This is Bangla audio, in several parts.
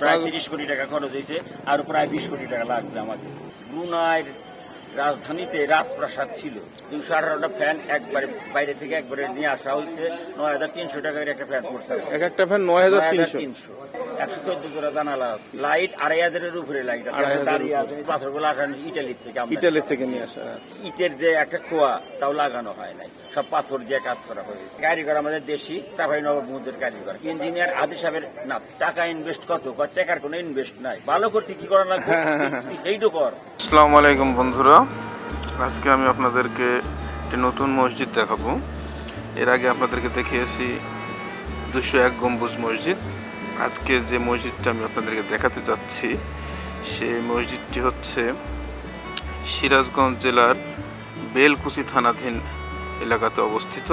প্রায় তিরিশ কোটি টাকা খরচ হয়েছে আর প্রায় বিশ কোটি টাকা লাগবে আমাদের। ব্রুনাইয়ের রাজধানীতে রাজপ্রাসাদ ছিল। দুশো আঠারোটা ফ্যান একবারে বাইরে থেকে একবারে নিয়ে আসা হয়েছে। নয় হাজার তিনশো টাকার একটা ফ্যান পড়ছে এক একটা ফ্যান নয় হাজার তিনশো। একশো চোদ্দ জোড়া জানালা আছে। লাইট আড়াই হাজারের উপরে লাইট আছে। দাঁড়িয়ে আছে। পাথরগুলো আসানো ইটালির থেকে আমদানি। ইটালি থেকে নিয়ে আসা ইটের যে একটা খোয়া তাও লাগানো হয় নাই। সব পাথর দিয়ে কাজ করা হয়েছে। কারিগর আমাদের দেশি চাপাই নবাবদের কারিগর। ইঞ্জিনিয়ার আদি সাহেবের না টাকা ইনভেস্ট কত? কর টাকার কোনো ইনভেস্ট নাই। ভালো করতে কি করা লাগবে? এইটুকু কর। আসসালামু আলাইকুম বন্ধুরা। আজকে আমি আপনাদেরকে একটি নতুন মসজিদ দেখাবো। এর আগে আপনাদেরকে দেখিয়েছি দুশো এক গম্বুজ মসজিদ। আজকে যে মসজিদটা আমি আপনাদেরকে দেখাতে চাচ্ছি, সেই মসজিদটি হচ্ছে সিরাজগঞ্জ জেলার বেলকুচি থানাধীন এলাকাতে অবস্থিত।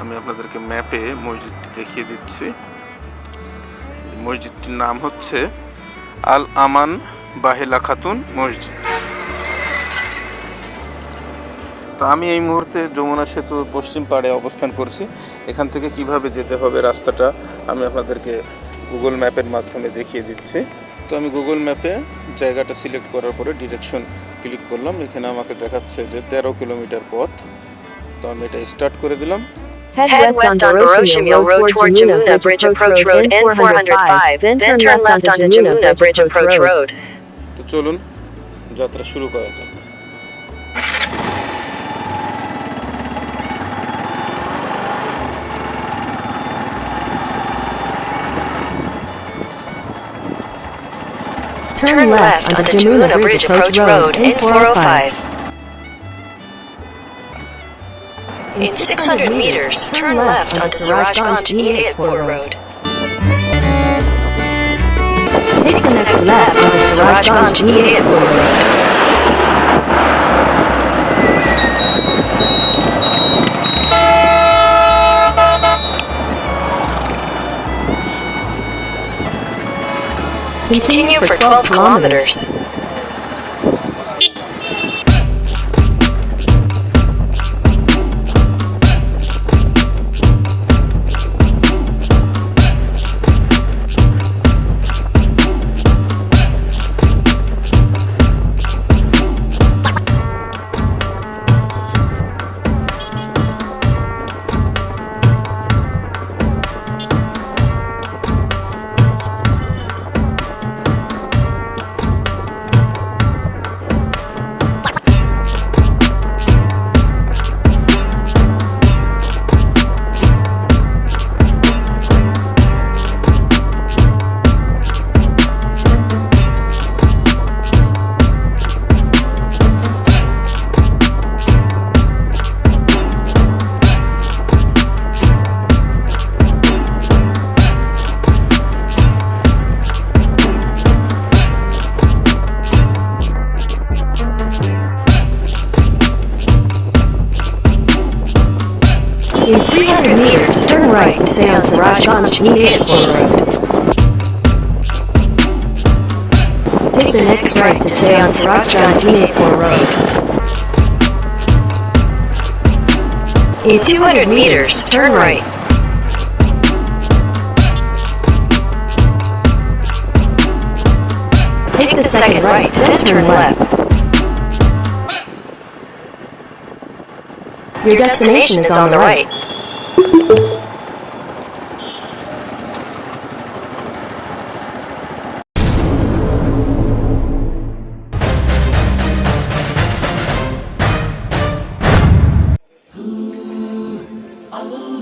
আমি আপনাদেরকে ম্যাপে মসজিদটি দেখিয়ে দিচ্ছি। মসজিদটির নাম হচ্ছে আল আমান বাহেলা খাতুন মসজিদ। তো আমি এই মুহূর্তে যমুনা সেতুর পশ্চিম পাড়ে অবস্থান করছি। এখান থেকে কীভাবে যেতে হবে রাস্তাটা আমি আপনাদেরকে গুগল ম্যাপের মাধ্যমে দেখিয়ে দিচ্ছি। তো আমি গুগল ম্যাপে জায়গাটা সিলেক্ট করার পরে ডিরেকশন ক্লিক করলাম। এখানে আমাকে দেখাচ্ছে যে তেরো কিলোমিটার পথ। তো আমি এটা স্টার্ট করে দিলাম। Head west on Road toward Jamuna Bridge Approach Road N405, then turn left onto Jamuna Bridge Approach Road. চলুন যাত্রা শুরু করা যাক Turn left onto Jamuna Bridge Approach Road N405. In 600 meters, turn left onto Sirajganj E84 Road. minutes left on the Sirajganj Inn. Continue for 12 kilometers. Stay on Sirajganj E84 Road. In 200 meters, turn right. Take the second right, then turn left. Your destination is on the right. Oh.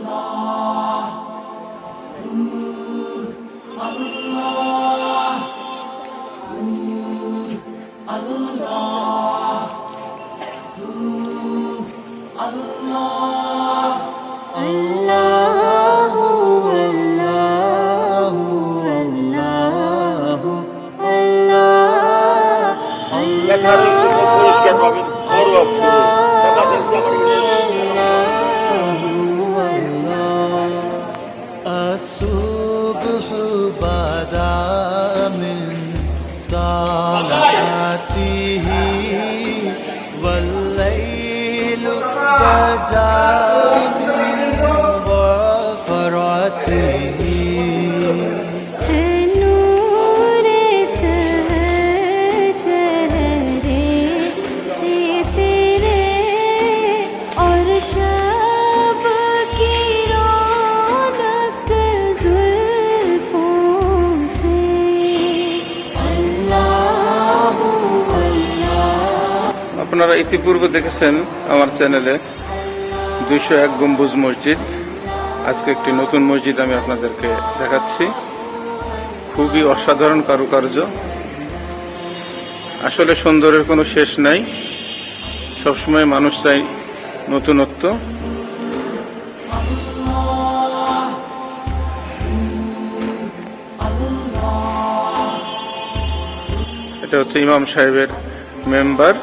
آياته والليل تجاري আপনারা ইতিপূর্বে দেখেছেন আমার চ্যানেলে দুইশো এক গম্বুজ মসজিদ। আজকে একটি নতুন মসজিদ আমি আপনাদেরকে দেখাচ্ছি। খুবই অসাধারণ কারুকার্য। আসলে সুন্দরের কোনো শেষ নাই। সবসময় মানুষ চাই নতুনত্ব। এটা হচ্ছে ইমাম সাহেবের মেম্বার।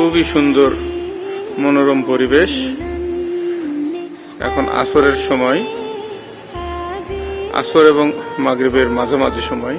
খুবই সুন্দর মনোরম পরিবেশ। এখন আসরের সময় আসর এবং মাগরীবের মাঝামাঝি সময়।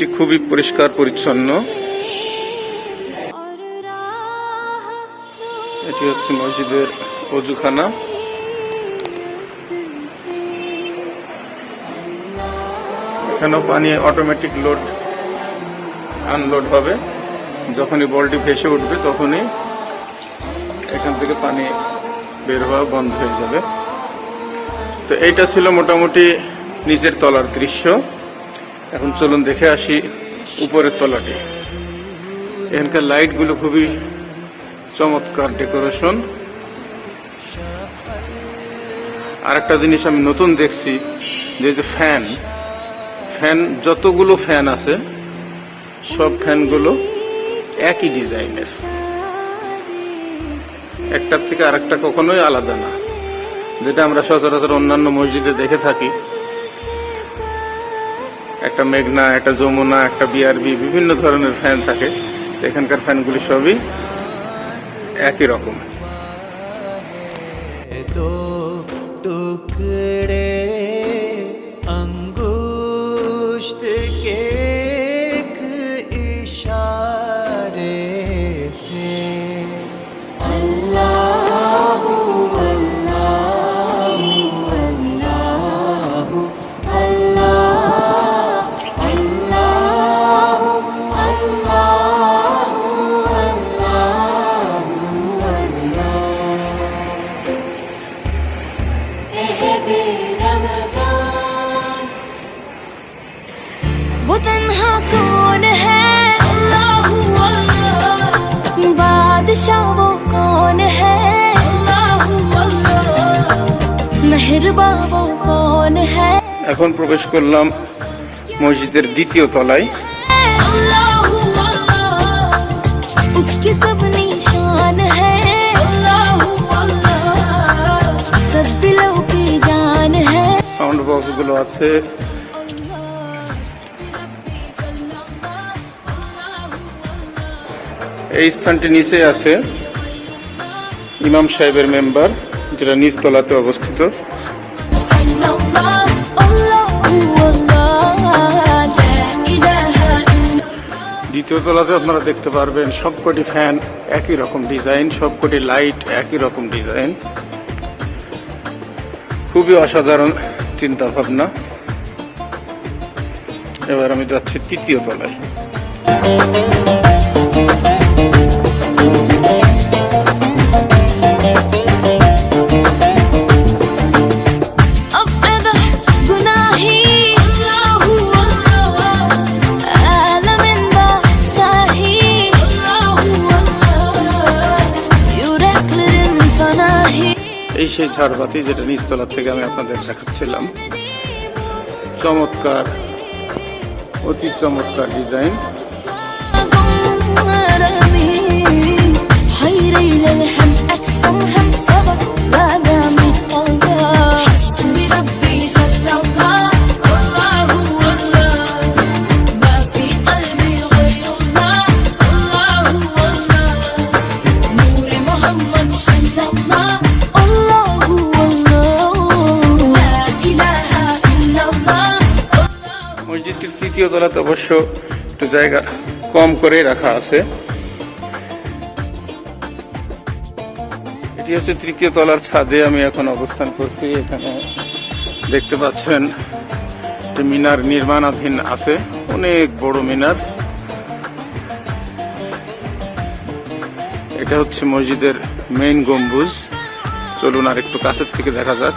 এটি খুবই পরিষ্কার, পরিচ্ছন্ন। এটি হচ্ছে মসজিদের অজুখানা। এখানেও পানি অটোমেটিক লোড আনলোড হবে। যখনই বলটি ভেসে উঠবে তখনই এখান থেকে পানি বের হওয়া বন্ধ হয়ে যাবে। তো এইটা ছিল মোটামুটি নিজের তলার দৃশ্য। এখন চলুন দেখে আসি উপরের তলাটি। এখানকার লাইটগুলো খুবই চমৎকার ডেকোরেশন। আর একটা জিনিস আমি নতুন দেখছি, যে যে ফ্যান ফ্যান যতগুলো ফ্যান আছে, সব ফ্যানগুলো একই ডিজাইনের। একটার থেকে আরেকটা কখনোই আলাদা না। যেটা আমরা সচরাচর অন্যান্য মসজিদে দেখে থাকি একটা মেঘনা, একটা যমুনা, একটা বিআরবি বিভিন্ন ধরনের ফ্যান থাকে। এখানকার ফ্যানগুলি সবই একই রকম। दो এখন প্রবেশ করলাম মসজিদের দ্বিতীয় তলায়। সাউন্ড বক্সগুলো আছে। এই স্থানটি নিচে আছে। ইমাম সাহেবের মেম্বার যেটা নিচতলাতে অবস্থিত। দ্বিতীয় তলাতে আপনারা দেখতে পারবেন সবকটি ফ্যান একই রকম ডিজাইন, সবকটি লাইট একই রকম ডিজাইন। খুবই অসাধারণ চিন্তা ভাবনা এবার আমি যাচ্ছি তৃতীয় তলায়। সেই ঝাড়বাতি যেটা নিচতলা থেকে আমি আপনাদের দেখাচ্ছিলাম চমৎকার অতি চমৎকার ডিজাইন غرامي حيري للهم أقسم هم سبق وادامي الله তৃতীয় তলাতে অবশ্য একটু জায়গা কম করে রাখা আছে। এটি হচ্ছে তৃতীয় তলার ছাদে আমি এখন অবস্থান করছি। এখানে দেখতে পাচ্ছেন মিনার নির্মাণাধীন আছে, অনেক বড় মিনার। এটা হচ্ছে মসজিদের মেইন গম্বুজ। চলুন আর একটু কাছের থেকে দেখা যাক।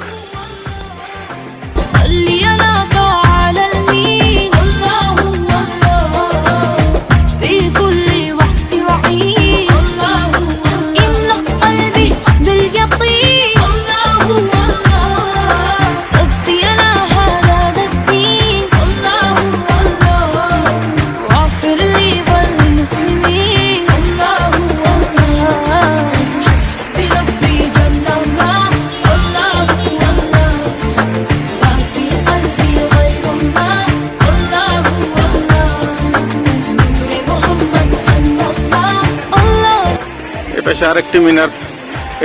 আরেকটি মিনার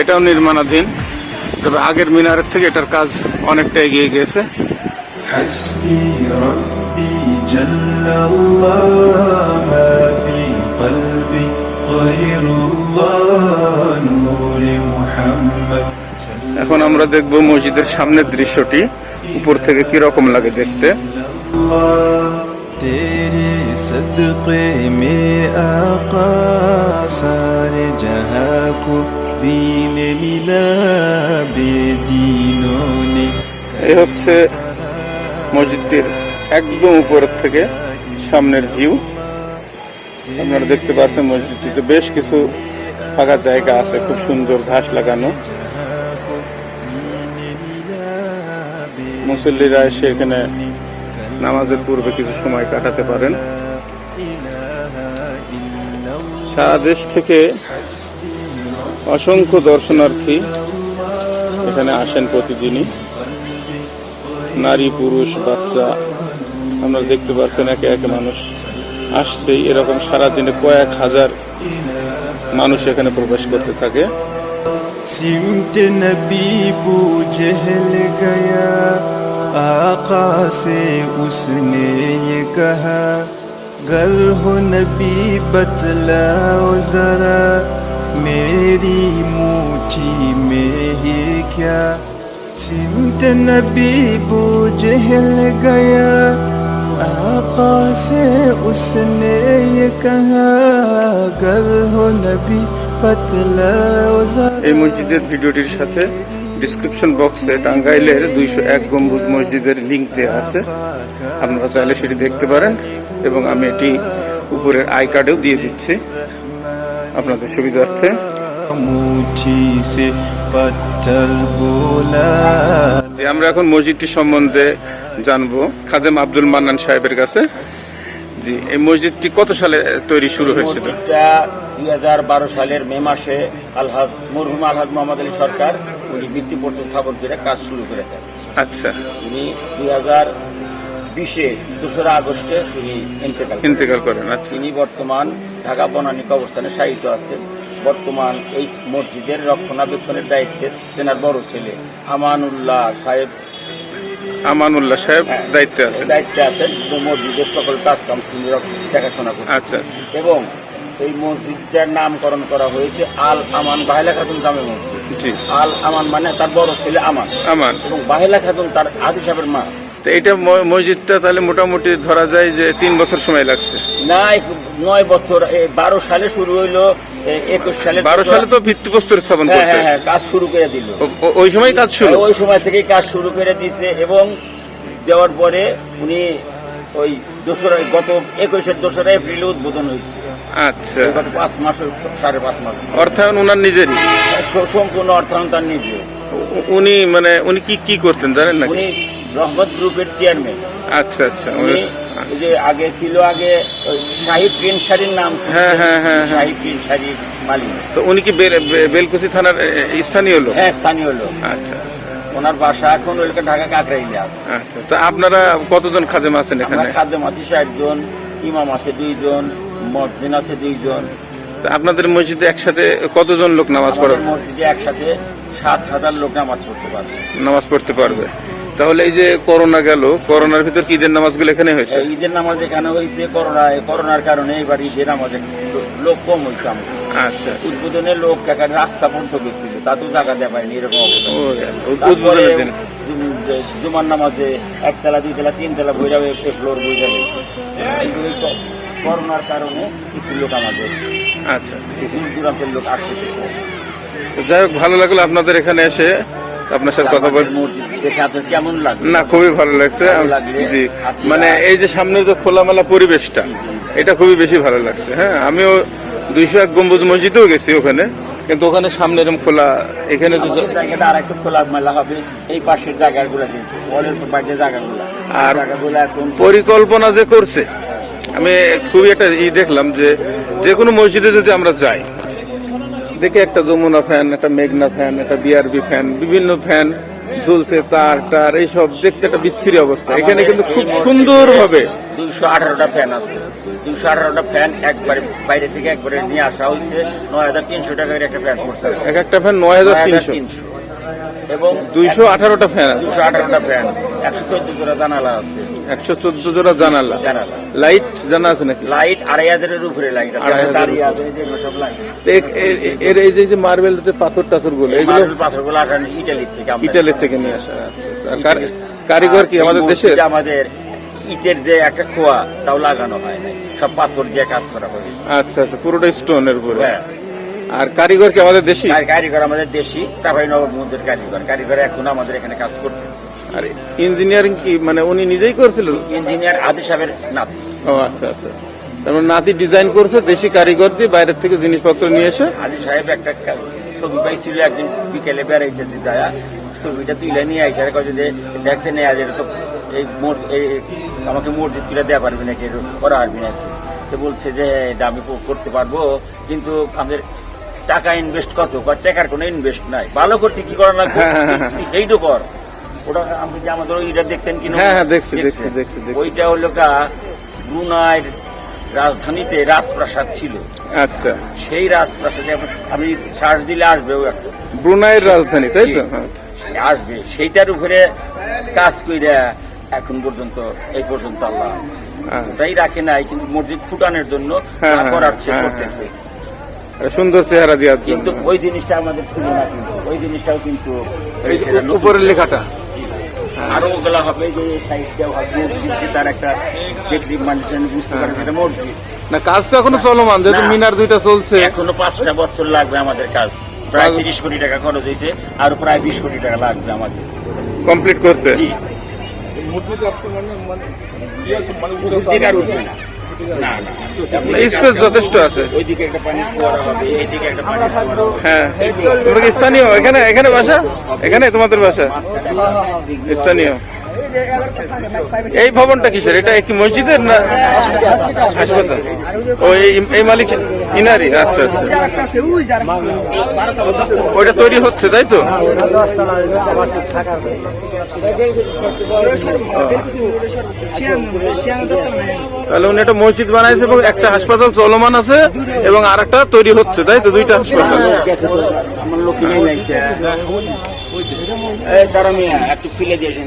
এটাও নির্মাণাধীন তবে আগের মিনারের থেকে এটার কাজ অনেকটা এগিয়ে গেছে। এখন আমরা দেখব মসজিদের সামনের দৃশ্যটি উপর থেকে কি রকম লাগে দেখতে। صدق میں آقا سارے جہاں کو دین ملا بے এই হচ্ছে মসজিদটির একদম উপরের থেকে সামনের ভিউ আপনারা দেখতে পাচ্ছেন মসজিদটিতে বেশ কিছু ফাঁকা জায়গা আছে, খুব সুন্দর ঘাস লাগানো। মুসল্লিরা এসে এখানে নামাজের পূর্বে কিছু সময় কাটাতে পারেন। সারা দেশ থেকে অসংখ্য দর্শনার্থী এখানে আসেন প্রতিদিনই। নারী, পুরুষ, বাচ্চা আমরা দেখতে পাচ্ছেন একে একে মানুষ আসছে এরকম সারা দিনে কয়েক হাজার মানুষ এখানে প্রবেশ করতে থাকে। سمت نبی गर हो नबी बतलाओ जरा मेरी मुट्ठी में ही क्या सिमत नबी बू जहल गया आका से उसने ये कहा गर हो नबी बतलाओ जरा এই মসজিদের ভিডিওটির সাথে ডিসক্রিপশন বক্সে টাঙ্গাইলের দুইশো এক গম্বুজ মসজিদের লিংক দেওয়া আছে আপনারা চাইলে সেটি দেখতে পারেন এবং আমি এটি উপরের আই কার্ডেও দিয়ে দিচ্ছি আপনাদের সুবিধার্থে। আমরা এখন মসজিদটি সম্বন্ধে জানব। খাদেম আব্দুল মান্নান সাহেবের কাছে। জি এই মসজিদটি কত সালে তৈরি শুরু হয়েছিল? দুই হাজার বারো সালের মে মাসে আলহাদ মরহুম আলহাদ মোহাম্মদ আলী সরকার উনি ভিত্তি পর্যন্ত স্থাপন করে কাজ শুরু করে দেন। আচ্ছা। উনি দুই হাজার বিশে দোসরা আগস্টে তিনি ইন্তেকাল করেন। ইন্তেকাল করেন আচ্ছা। তিনি বর্তমান ঢাকা বনানিক অবস্থানে সাহিত্য আছেন। বর্তমান এই মসজিদের রক্ষণাবেক্ষণের দায়িত্বে তেনার বড় ছেলে আমানুল্লাহ সাহেব। আমানুল্লাহ সাহেব হ্যাঁ, দায়িত্বে আছেন। দায়িত্বে আছেন মসজিদের সকল কাজকাম তিনি দেখাশোনা করেন আচ্ছা আচ্ছা। এবং এই মসজিদটার নামকরণ করা হয়েছে আল আমান বাহেলা খাতুন জামে মসজিদ। আল আমান মানে তার বড় ছেলে আমান। আমান। এবং বাহেলা খাতুন তার আদি সাহেবের মা। তো এটা মসজিদটা তাহলে মোটামুটি ধরা যায় যে তিন বছর সময় লাগছে। না নয় বছর বারো সালে শুরু হইল একুশ সালে বারো সালে তো ভিত্তিপ্রস্তর স্থাপন হ্যাঁ হ্যাঁ হ্যাঁ কাজ শুরু করে দিল। ওই সময় কাজ শুরু? ওই সময় থেকেই কাজ শুরু করে দিয়েছে এবং দেওয়ার পরে উনি ওই দোসরা গত একুশের দোসরা এপ্রিলে উদ্বোধন হয়েছে। আচ্ছা। গত পাঁচ মাস সাড়ে পাঁচ মাস। অর্থায়ন ওনার নিজেরই? সম্পূর্ণ অর্থায়ন তার নিজে উনি মানে উনি কি কি করতেন জানেন না উনি রহমত গ্রুপের চেয়ারম্যান আচ্ছা আচ্ছা উনি যে আগে ছিল আগে ওই শাহিদ প্রিন শাড়ির নাম হ্যাঁ, হ্যাঁ, হ্যাঁ, হ্যাঁ। শাহিদ প্রিন শাড়ির মালিক। তো উনি কি বেল- বে- বেলকুচি থানার স্থানীয় লোক? হ্যাঁ স্থানীয় লোক। আচ্ছা আচ্ছা। ওনার বাসা এখন ওইটা ঢাকা কাকরাইলে আছে। আচ্ছা তো আপনারা কতজন খাদেম আছেন এখানে? খাদ্য আছে ষাটজন ইমাম আছে দুইজন মসজিদ আছে দুইজন তো আপনাদের মসজিদে একসাথে কতজন লোক নামাজ পড়ে? মসজিদে একসাথে সাত হাজার লোক নামাজ পড়তে পারবে। নামাজ পড়তে পারবে। তাহলে এই যে করোনা গেল করোনার ভিতর কি ঈদের নামাজগুলো এখানে হয়েছে? ঈদের নামাজ এখানে হয়েছে করোনা করোনার কারণে এবার ঈদের নামাজ লোক কম হয়েছে আচ্ছা উদ্বোধনের লোক এখানে রাস্তা পর্যন্ত গেছিল তাতেও জায়গা দেওয়া পারেনি এরকম উদ্বোধনের দিন। জুমার নামাজে একতলা দুইতলা তিনতলা বইরা ফ্লোর বই যাবে। এইগুলো করোনার কারণে কিছু লোক আমাদের আচ্ছা আচ্ছা। কিছু দূরান্তের লোক আসতেছে। তো যাই হোক ভালো লাগল আপনাদের এখানে এসে। আপনার সাথে কথা বল কেমন না খুবই ভালো লাগছে। জি। মানে এই যে সামনের যে খোলামেলা পরিবেশটা এটা খুবই বেশি ভালো লাগছে। হ্যাঁ আমিও দুইশো এক গম্বুজ মসজিদেও গেছি ওখানে। কিন্তু ওখানে সামনে এরকম খোলা এখানে তো জায়গাটা আর একটু খোলা মেলা হবে। এই পাশের জায়গাগুলো কিন্তু অলের জায়গাগুলো। আর পরিকল্পনা যে করছে আমি খুবই একটা ই দেখলাম যে যে কোনো মসজিদে যদি আমরা যাই দেখে একটা যমুনা ফ্যান একটা মেঘনা ফ্যান একটা বিআরবি ফ্যান বিভিন্ন ফ্যান ঝুলছে তার টার এইসব দেখতে একটা বিচ্ছিরি অবস্থা। এখানে কিন্তু খুব সুন্দর ভাবে দুইশো আঠারোটা ফ্যান আছে। দুইশো আঠারোটা ফ্যান একবারে বাইরে থেকে একবারে নিয়ে আসা হয়েছে। নয় হাজার তিনশো টাকার একটা ফ্যান পড়ছে এক একটা ফ্যান নয় হাজার তিনশো। তিনশো। এবং দুইশো আঠারোটা ফ্যান আছে। দুশো আঠারোটা ফ্যান একশো চোদ্দ জোড়া জানালা আছে। একশো চোদ্দ জোড়া জানালা? জানালা। লাইট জানা আছে নাকি? লাইট আড়াই হাজারের উপরে লাইট দাঁড়িয়ে আছে সব লাইট। এর এই যে মার্বেল পাথর টাথরগুলো এগুলো পাথরগুলো আসানো ইটালির থেকে ইটালির থেকে নিয়ে আসা আচ্ছা কারিগর কি আমাদের দেশের? মসজিদে আমাদের ইটের যে একটা খোয়া তাও লাগানো হয় সব পাথর দিয়ে কাজ করা হয়েছে আচ্ছা আচ্ছা পুরোটা স্টোনের উপরে। হ্যাঁ। আর কারিগর কি আমাদের দেশি? আর কারিগর আমাদের দেশি চাপাই নবমুদ্দের কারিগর। কারিগর এখন আমাদের এখানে কাজ করতেছে। আর ইঞ্জিনিয়ারিং কি মানে উনি নিজেই করছিল? ইঞ্জিনিয়ার আদি সাহেবের নাতি। ও আচ্ছা আচ্ছা। তারপর নাতি ডিজাইন করছে দেশি কারিগর দিয়ে বাইরের থেকে জিনিসপত্র নিয়ে এসে? আদি সাহেব একটা ছবি পাইছিল একদিন বিকেলে বেড়াইতে যায়। ছবিটা তুলে নিয়ে আইসা কয়ে যে দেখছে নেই আজ এটা তো এই মোট এই আমাকে মসজিদ তুলে দেওয়া পারবি নাকি করা পারবি নাকি? তো বলছে যে এটা আমি করতে পারব কিন্তু আমাদের টাকা ইনভেস্ট কত? কয় টাকার কোনো ইনভেস্ট নাই। ভালো করতে কি করা লাগবে? এইটু কর। ওটা আপনি যে আমাদের ওইটা দেখছেন কি হ্যাঁ, হ্যাঁ, দেখছি, দেখছি, দেখছি। ওইটা হলো কা ব্রুনাইয়ের রাজধানীতে রাজপ্রাসাদ ছিল। আচ্ছা। সেই রাজপ্রাসাদে আপনি- আপনি শ্বাস দিলে আসবে ও একটা। ব্রুনাইয়ের রাজধানী তাই তো? আচ্ছা। আসবে। সেইটার উপরে কাজ কইরা এখন পর্যন্ত এই পর্যন্ত আল্লাহ আচ্ছা। ওটাই রাখে নাই কিন্তু মসজিদ ফুটানোর জন্য হ্যাঁ, হ্যাঁ, করার হ্যাঁ, করতেছে। সুন্দর চেহারা দেওয়ার কিন্তু ওই জিনিসটা আমাদের ছিল না কিন্তু ওই জিনিসটাও কিন্তু। উপরের লেখাটা। আরও ওগুলা হবে যে সাইডটাও হবে যে তার একটা দেখলি মানুষজন বুঝতে পারে সেটা মসজিদ না কাজ তো এখনও চলমান যেহেতু মিনার দুইটা চলছে। এখনও পাঁচটা বছর লাগবে আমাদের কাজ। প্রায় তিরিশ কোটি টাকা খরচ হয়েছে আর প্রায় বিশ কোটি টাকা লাগবে আমাদের। কমপ্লিট করতে। জি। মসজিদ আর মানে মানে না না। স্পেস যথেষ্ট আছে। ওইদিকে একটা পানি হবে এইদিকে একটা পানি হ্যাঁ। তোমরা কি স্থানীয়? এখানে এখানে বাসা? এখানে তোমাদের বাসা? স্থানীয়। এই ভবনটা কিসের? এটা একটি মসজিদের না হাসপাতাল? ও এই মালিক ইনারি আচ্ছা আচ্ছা ওইটা তৈরি হচ্ছে তাই তো তাহলে উনি একটা মসজিদ বানাইছে এবং একটা হাসপাতাল চলমান আছে এবং আর একটা তৈরি হচ্ছে তাই তো দুইটা হাসপাতাল একটু ফিলে দিয়েছেন